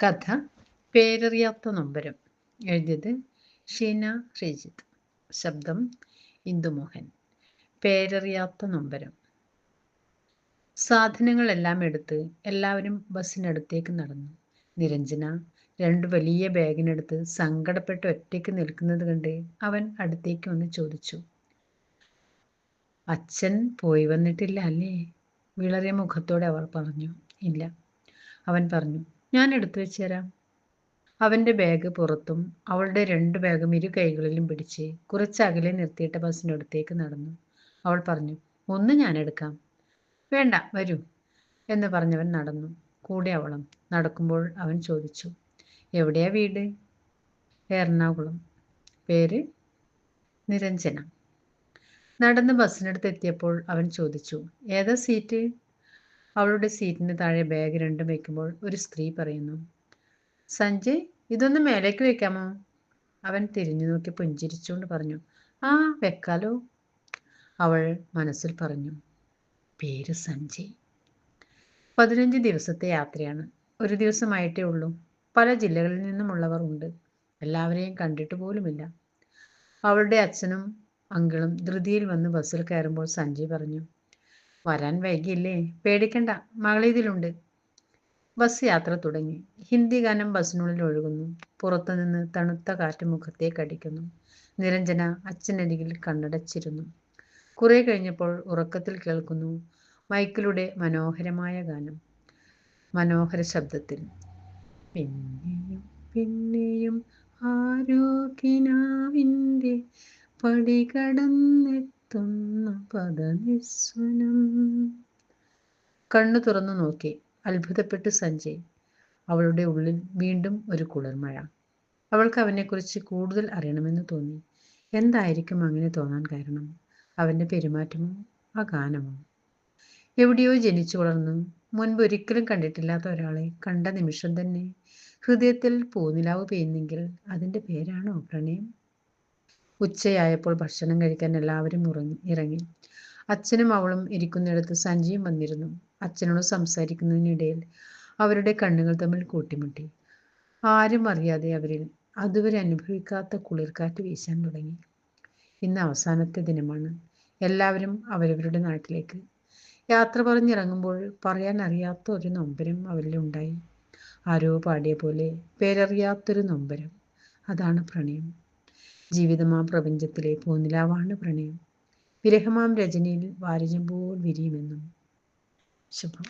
കഥ പേരറിയാത്ത നൊമ്പരം. എഴുതിയത് ഷീന ശ്രീജിത്ത്. ശബ്ദം ഇന്ദുമോഹൻ. പേരറിയാത്ത നൊമ്പരം. സാധനങ്ങളെല്ലാം എടുത്ത് എല്ലാവരും ബസ്സിനടുത്തേക്ക് നടന്നു. നിരഞ്ജന രണ്ട് വലിയ ബാഗിനെടുത്ത് സങ്കടപ്പെട്ട് ഒറ്റയ്ക്ക് നിൽക്കുന്നത് കണ്ട് അവൻ അടുത്തേക്ക് വന്ന് ചോദിച്ചു അച്ഛൻ പോയി വന്നിട്ടില്ല അല്ലേ? വിളറിയ മുഖത്തോടെ അവൾ പറഞ്ഞു ഇല്ല. അവൻ പറഞ്ഞു ഞാൻ എടുത്തു വെച്ച് തരാം അവന്റെ ബാഗ് പുറത്തും അവളുടെ രണ്ട് ബാഗും ഇരു കൈകളിലും പിടിച്ച് കുറച്ച് അകലെ നിർത്തിയിട്ട അടുത്തേക്ക് നടന്നു. അവൾ പറഞ്ഞു ഒന്ന് ഞാൻ എടുക്കാം വേണ്ട വരൂ എന്ന് പറഞ്ഞവൻ നടന്നു. കൂടെ അവളും നടക്കുമ്പോൾ അവൻ ചോദിച്ചു എവിടെയാ വീട്? എറണാകുളം. പേര്? നിരഞ്ജന. നടന്ന് ബസ്സിനടുത്ത് എത്തിയപ്പോൾ അവൻ ചോദിച്ചു ഏതാ സീറ്റ് അവളുടെ സീറ്റിന് താഴെ ബാഗ് രണ്ടും വെക്കുമ്പോൾ ഒരു സ്ത്രീ പറയുന്നു. സഞ്ജയ് ഇതൊന്ന് മേലേക്ക് വെക്കാമോ? അവൻ തിരിഞ്ഞു നോക്കി പുഞ്ചിരിച്ചുകൊണ്ട് പറഞ്ഞു. ആ വെക്കാലോ. അവൾ മനസ്സിൽ പറഞ്ഞു. പേര് സഞ്ജയ്. പതിനഞ്ച് ദിവസത്തെ യാത്രയാണ്. ഒരു ദിവസമായിട്ടേ ഉള്ളൂ. പല ജില്ലകളിൽ നിന്നുമുള്ളവർ ഉണ്ട്. എല്ലാവരെയും കണ്ടിട്ട് പോലുമില്ല. അവളുടെ അച്ഛനും അങ്കിളും ധൃതിയിൽ വന്ന് ബസ്സിൽ കയറുമ്പോൾ സഞ്ജയ് പറഞ്ഞു. വരാൻ വൈകിയില്ലേ? പേടിക്കണ്ട മകളിതിലുണ്ട്. ബസ് യാത്ര തുടങ്ങി. ഹിന്ദി ഗാനം ബസ്സിനുള്ളിൽ ഒഴുകുന്നു. പുറത്തുനിന്ന് തണുത്ത കാറ്റ് മുഖത്തേക്ക് അടിക്കുന്നു. നിരഞ്ജന അച്ഛനരികിൽ കണ്ണടച്ചിരുന്നു. കുറെ കഴിഞ്ഞപ്പോൾ ഉറക്കത്തിൽ കേൾക്കുന്നു മൈക്കിലൂടെ മനോഹരമായ ഗാനം. മനോഹര ശബ്ദത്തിൽ. പിന്നെയും പിന്നെയും ആരോഗ്യനാവിന്റെ പടി കടന്നെത്തുന്ന പദനിസ്വനം. കണ്ണു തുറന്നു നോക്കി. അത്ഭുതപ്പെട്ട് സഞ്ജയ്. അവളുടെ ഉള്ളിൽ വീണ്ടും ഒരു കുളിർമഴ. അവൾക്ക് അവനെക്കുറിച്ച് കൂടുതൽ അറിയണമെന്ന് തോന്നി. എന്തായിരിക്കും അങ്ങനെ തോന്നാൻ കാരണം? അവന്റെ പെരുമാറ്റമോ ആ ഗാനമോ എവിടെയോ ജനിച്ചു വളർന്നു. മുൻപ് ഒരിക്കലും കണ്ടിട്ടില്ലാത്ത ഒരാളെ കണ്ട നിമിഷം തന്നെ ഹൃദയത്തിൽ പൂനിലാവ് പെയ്യുന്നെങ്കിൽ അതിന്റെ പേരാണോ പ്രണയം? ഉച്ചയായപ്പോൾ ഭക്ഷണം കഴിക്കാൻ എല്ലാവരും ഉറങ്ങി ഇറങ്ങി. അച്ഛനും അവളും ഇരിക്കുന്നിടത്ത് സഞ്ജയും വന്നിരുന്നു. അച്ഛനോട് സംസാരിക്കുന്നതിനിടയിൽ അവരുടെ കണ്ണുകൾ തമ്മിൽ കൂട്ടിമുട്ടി. ആരും അറിയാതെ അവരിൽ അതുവരെ അനുഭവിക്കാത്ത കുളിർക്കാറ്റ് വീശാൻ തുടങ്ങി. ഇന്ന് അവസാനത്തെ ദിനമാണ്. എല്ലാവരും അവരവരുടെ നാട്ടിലേക്ക്. യാത്ര പറഞ്ഞിറങ്ങുമ്പോൾ പറയാൻ അറിയാത്ത ഒരു നൊമ്പരം അവരിലുണ്ടായി ആരോ പാടിയ പോലെ പേരറിയാത്തൊരു നൊമ്പരം. അതാണ് പ്രണയം. ജീവിതമാം പ്രപഞ്ചത്തിലെ പൂനിലാവാണ് പ്രണയം. വിരഹമാം രചനയിൽ വാരിജം പോൽ വിരിയുമെന്നും. ശുഭം.